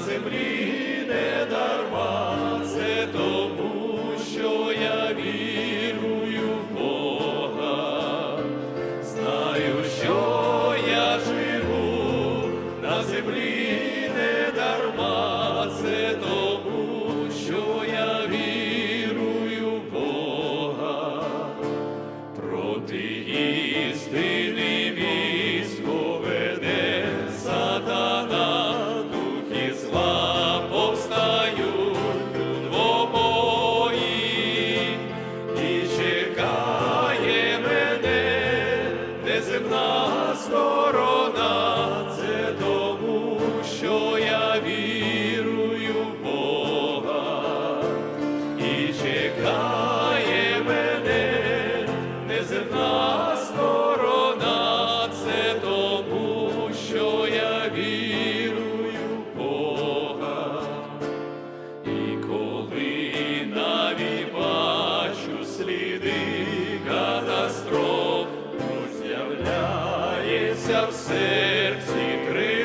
землі не дарма, це тому, що я вірую в Бога, знаю, що я живу на землі. неземна сторона, це тому, що я вірую в Бога і чекає мене неземна. В серці три.